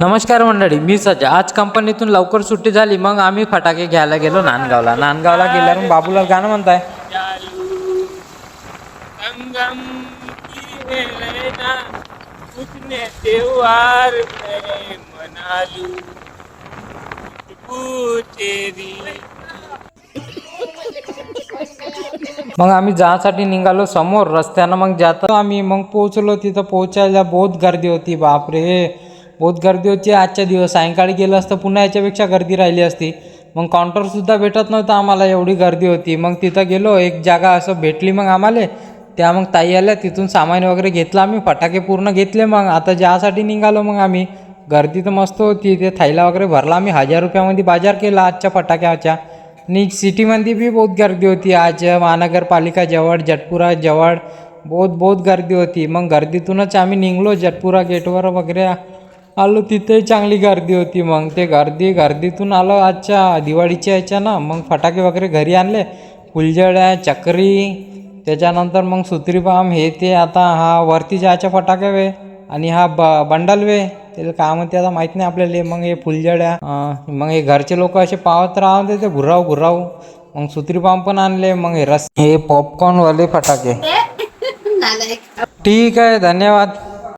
नमस्कार मंडळी मी सज्जा. आज कंपनीतून लवकर सुट्टी झाली मग आम्ही फटाके घ्यायला गेलो नांदगावला. नांदगावला गेल्यावर बाबूलाल गाणं म्हणताय. मग आम्ही जासाठी निघालो समोर रस्त्यानं मग जातो आम्ही. मग पोहोचलो तिथं पोहोचायला बहुत गर्दी होती बापरे. बहुत गर्दी होती. आजच्या दिवस. सायंकाळी गेलं असतं पुन्हा याच्यापेक्षा गर्दी राहिली असती. मग काउंटरसुद्धा भेटत नव्हतं आम्हाला एवढी गर्दी होती. मग तिथं गेलो एक जागा असं भेटली मग आम्हाला. त्या मग ताई आल्या तिथून सामान वगैरे घेतलं आम्ही. फटाके पूर्ण घेतले मग. आता ज्यासाठी निघालो मग आम्ही. गर्दी तर मस्त होती. ते थैला वगैरे भरला आम्ही. हजार रुपयामध्ये बाजार केला आजच्या फटाक्याच्या. आणि सिटीमध्ये बी बहुत गर्दी होती. आज महानगरपालिका जवळ जटपुरा जवळ बहुत बहुत गर्दी होती. मग गर्दीतूनच आम्ही निघलो. जटपुरा गेटवर वगैरे आलो तिथेही चांगली गर्दी होती मग. ते गर्दी गर्दीतून आलो आजच्या दिवाळीच्या याच्या ना. मग फटाके वगैरे घरी आणले. फुलझड्या चक्री त्याच्यानंतर मग सुत्री बाम हे ते. आता हा वरती जायच्या फटाके वे आणि हा ब बंडल वे. त्याला काय म्हणते आता माहीत नाही आपल्याला. मग हे फुलझड्या अं, मग हे घरचे लोक असे पावत राहते ते घुराव घुराव. मग सुत्री बाम पण आणले. मग हे रस हे पॉपकॉर्नवाले फटाके. ठीक आहे. धन्यवाद.